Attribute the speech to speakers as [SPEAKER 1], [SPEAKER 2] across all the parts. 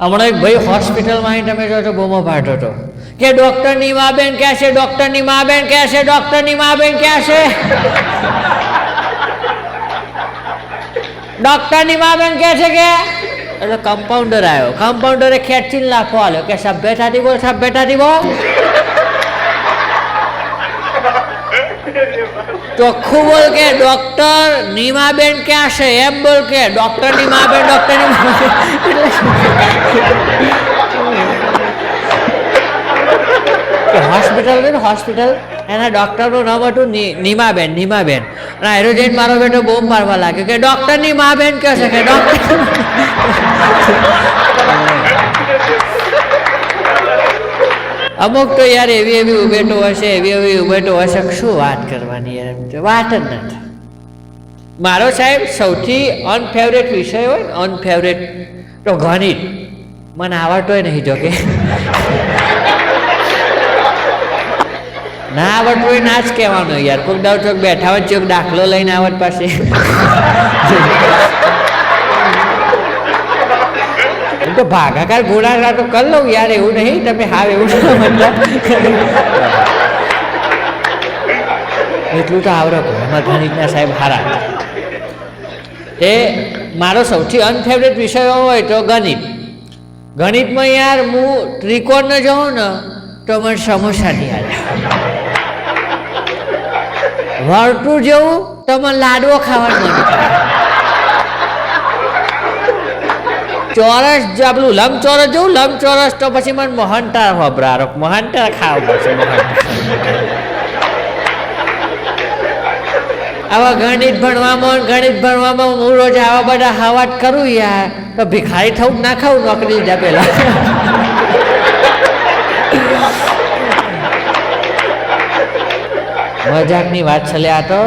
[SPEAKER 1] હમણાં એક ભાઈ હોસ્પિટલમાં આવીને તમે જો બોમો બૂમો પાડતો હતો. કે ડૉક્ટરની મા બેન ક્યાં છે, ડૉક્ટરની મા બેન ક્યાં છે, ડૉક્ટરની મા બેન ક્યાં છે. ડૉક્ટરની મા બેન કહે છે કે, એટલે કમ્પાઉન્ડર આવ્યો. કમ્પાઉન્ડરે ખેંચીને લાફો આવ્યો કે સભ્યતાથી બોલ સભ્યતાથી બોલ. ચોખ્ખું બોલ કે ડોક્ટર નીમાબેન ક્યાં છે એમ બોલ કે ડોક્ટર નીમાબેન ડોક્ટર હોસ્પિટલ છે ને હોસ્પિટલ એના ડોક્ટરનું નામ હતું ની- નીમાબેન નીમાબેન અને આયુર્વેદ મારો બેટો બહુ મારવા લાગ્યો કે ડોક્ટર નીમાબેન કહે છે કે ડોક્ટર અમુક તો યાર એવી એવી ઉભેટો હશે, એવી એવી ઉભેટો હશે શું વાત કરવાની યાર? વાત જ નથી. મારો સાહેબ સૌથી અનફેવરેટ વિષય હોય અનફેવરેટ તો ગણિત મને આવડતોય નહીં જોકે ના આવડતું હોય ના જ કહેવાનું યાર. કોઈક દાવ ચોક બેઠા હોય ચોક દાખલો લઈને આવડ પાસે એમ તો ભાગાકાર ગુણાકાર તો કરી લઉં યાર, એવું નહીં, તમે હાવ એવું એટલું તો આવડે કહો એમાં ગણિતના સાહેબ હારા. એ મારો સૌથી અનફેવરેટ વિષય હોય તો ગણિત. ગણિતમાં યાર હું ત્રિકોણને જાઉં ને, તો મને સમોસા નહીં આવે. વર્તુળ જેવું તો મને લાડવો ખાવાનું મન થાય ચોરસ જો આપણું લંબચોરસ જેવું, લંબચોરસ તો પછી મને મોહનટાર વપરારો મોહનટાર ખાવ પડશે આવા ગણિત ભણવામાં ગણિત ભણવામાં હું રોજ આવા બધા હવાટ કરું યાર. તો ભિખારી થવું ના ખાવું, નોકરી લીધા પહેલા. મજાકની વાત છલે આ તો.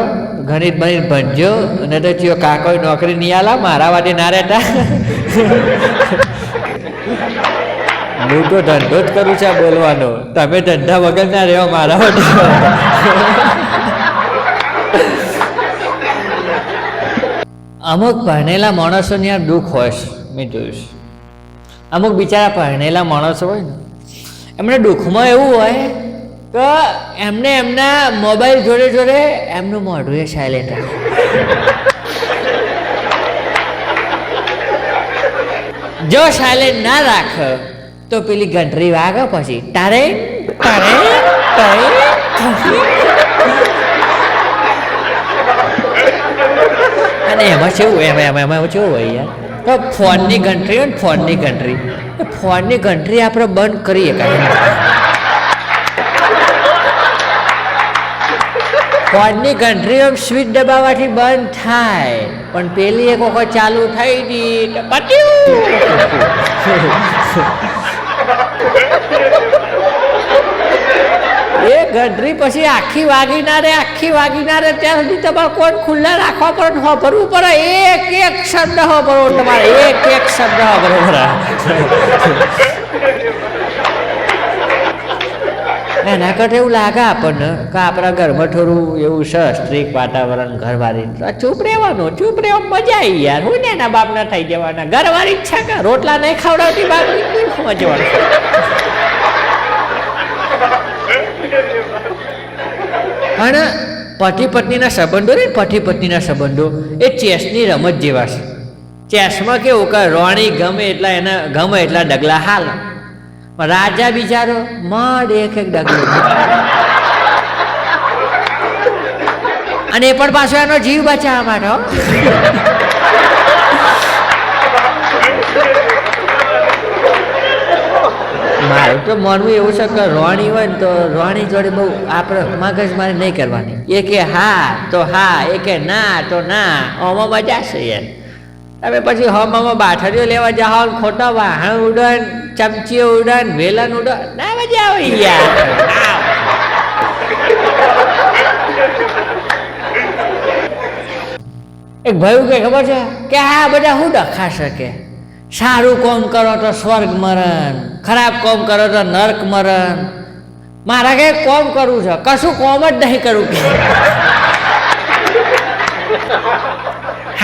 [SPEAKER 1] ગણિત બનીને ભણજો, અને તો ચિયો કાકો નોકરી નહીં આલા, મારા વાટે ના રહેતા. હું તો ધંધો જ કરું છું આ બોલવાનો. તમે ધંધા વગર ના રહ્યો મારા વાટે અમુક ભણેલા માણસોને યાર દુઃખ હોય છે, મેં જોયું છે. અમુક બિચારા ભણેલા માણસો હોય ને, એમને દુઃખમાં એવું હોય તો એમને એમના મોબાઈલ જોડે જોડે એમનું મોઢું એ સાયલેન્ટ રાખે. જો સાયલેન્ટ ના રાખ, તો પેલી ઘંટરી વાગે પછી, તારે તારે તારે અને એમાં કેવું એમાં એમાં એમાં કેવું હોય યાર? તો ફોનની ઘંટરી હોય ને ફોનની ઘંટરી ફોનની ઘંટરી આપણે બંધ કરીએ કાંઈ. ફોનની ઘંટરી આમ સ્વિચ દબાવવાથી બંધ થાય. પણ પેલી એક વખત ચાલુ થઈ ગઈ તો એ ઘંટરી પછી આખી વાગી રે આખી વાગી રે ત્યાં સુધી તમારે કોણ ખુલ્લા રાખવા પડે હોભરવું પડે. એક એક શબ્દ હોભરવો તમારે, એક એક શબ્દ હોભરવો પડે. એના કરતા એવું લાગે આપણને કે આપણા ઘરમાં થોડું એવું છે સ્ટ્રીક વાતાવરણ, ઘરવાળી. ચૂપ રહેવાનું, ચૂપ રહેવા મજા આવી યાર. હું ને એના બાપના થઈ જવાના. ઘરવાળી ઈચ્છા કે? રોટલા નહીં ખવડાવતી બાપની મજવાનું પણ પતિ પત્નીના સંબંધો ને પતિ પત્નીના સંબંધો, એ ચેસની રમત જેવા છે. ચેસમાં કેવું કે રોણી ગમે એટલા એના ગમે એટલા ડગલા હાલ. રાજા બિચારો મડ એક એક ડગલો અને એ પણ પાછો એનો જીવ બચાવવા માટે મારું તો માનવું એવું છે કે રોણી હોય ને તો રોણી જોડે બહુ આપણે મગજ મારી નહીં કરવાની. એ કે હા, તો હા, એ કે ના, તો ના આમાં મજા છે યાર તમે પછી હવામાં બાઠરીઓ લેવા જાઓ ખોટા વાહણ ઉડન ચમચીઓ ઉડન વેલન ઉડન ના મજા આવે યાર. એક ભાઈ કે ખબર છે કે આ બધા શું ડખા શકે? સારું કોમ કરો તો સ્વર્ગ મરણ, ખરાબ કોમ કરો તો નર્ક મરણ. મારા કે કોમ કરવું છે, કશું કોમ જ નહીં કરવું કે.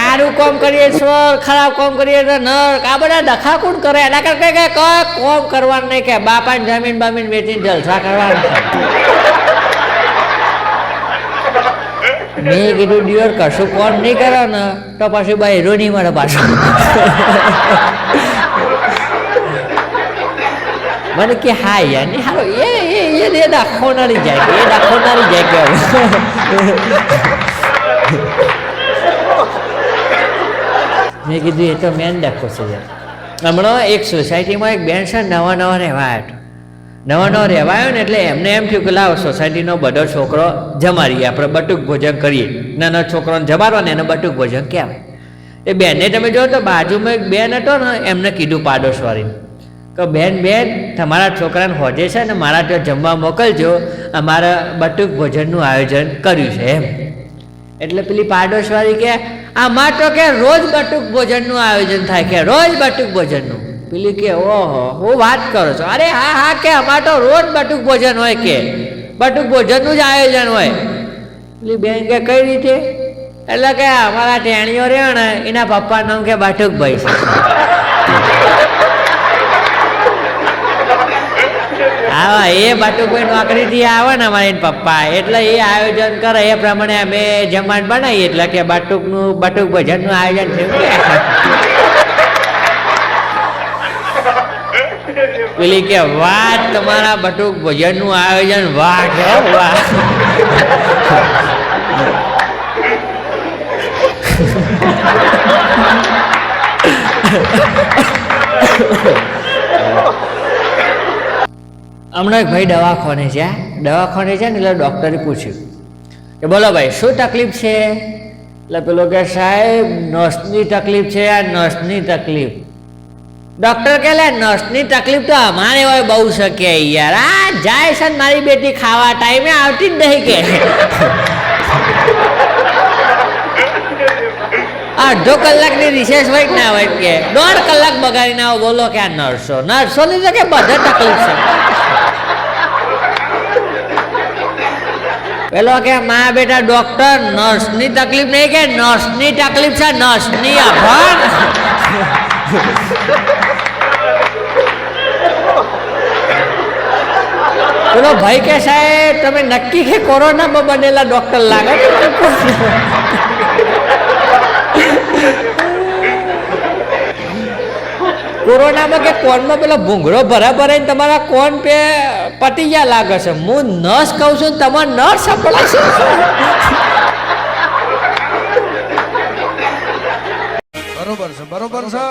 [SPEAKER 1] સારું કામ કરીએ સ્વર ખરાબ કામ કરીએ તો નર, આ બધા ડખા કોણ કરે. એના કરતા કે કોમ કરવાનું નહીં કે બાપાને જમીન બમીન વેચીને જલસા કરવાના. મેં કીધું, ડિયોર, કશું કોમ નહીં કરો ને તો પછી બહેરો નહીં મળે પાછું. મને કે, હા, યાર, નહીં હારો એ એ એ દાખવનારી જાય, એ દાખવનારી જાય કે મેં કીધું, એ તો મેન દાખવો છે. હમણાં એક સોસાયટીમાં એક બેન છે નવા નવા રહેવા આવ્યો નવા નવા રહેવાયો ને એટલે એમને એમ થયું કે, લાવો સોસાયટીનો બધો છોકરો જમાડીએ, આપણે બટુક ભોજન કરીએ. નાના છોકરોને જમાડો ને એને બટુક ભોજન કહેવાય. એ બેનને તમે જો તો બાજુમાં એક બેન હતો ને, એમને કીધું પાડોશવાળી તો બેન બેન, તમારા છોકરાને હોજે છે ને, મારા ત્યાં જમવા મોકલજો, અમારા બટુક ભોજનનું આયોજન કર્યું છે. એમ. એટલે પેલી પાડોશવાળી કે આમાં તો કે રોજ બટુક ભોજનનું આયોજન થાય કે રોજ બટુક ભોજનનું. પેલી કે, ઓહો, હું વાત કરો છો. અરે હા હા, કે અમાર તો રોજ બટુક ભોજન હોય કે. બટુક ભોજનનું જ આયોજન હોય. પેલી બેન કે, કઈ રીતે? એટલે કે, અમારા ટેણીઓ રહ્યો ને એના પપ્પાનું નામ કે બટુકભાઈ છે આવા એ બટુકભાઈ નોકરીથી આવે ને અમારે પપ્પા. એટલે એ આયોજન કરે એ પ્રમાણે અમે જમવાનું બનાવીએ. એટલે કે બાટુકનું, બાટુક ભજનનું આયોજન થયું પેલી કે વાત તમારા બટુક ભજનનું આયોજન વાહ વાહ. હમણાં એક ભાઈ દવાખાને છે દવાખાને છે ને એટલે ડૉક્ટરે પૂછ્યું કે બોલો ભાઈ, શું તકલીફ છે? એટલે પેલો કે, સાહેબ નસની તકલીફ છે, આ નસની તકલીફ. ડૉક્ટર કે નસની તકલીફ તો અમારે હોય બહુ શકે યાર. આ જાય છે મારી બેટી ખાવા ટાઈમે, આવતી જ નહીં કે. અડધો કલાકની રિસેસ હોય ના હોય કે? દોઢ કલાક બગાડીને આવો, બોલો કે આ નર્સો. નર્સોની તો કે બધા તકલીફ છે. પેલો કે મા બેટા ડોક્ટર નર્સની તકલીફ નહીં કે નર્સની તકલીફ છે નર્સની અભણ. પેલો ભાઈ કે, સાહેબ, તમે નક્કી કે કોરોનામાં બનેલા ડોક્ટર લાગે કોરોનામાં કે કોનમાં પેલો ભૂંગળો ભરા ભરાઈને તમારા કોન પે પતી ગયા લાગે છે? હું નર્સ કહું છું તમારે નર્સ સંભળાશે
[SPEAKER 2] બરોબર છે બરોબર છે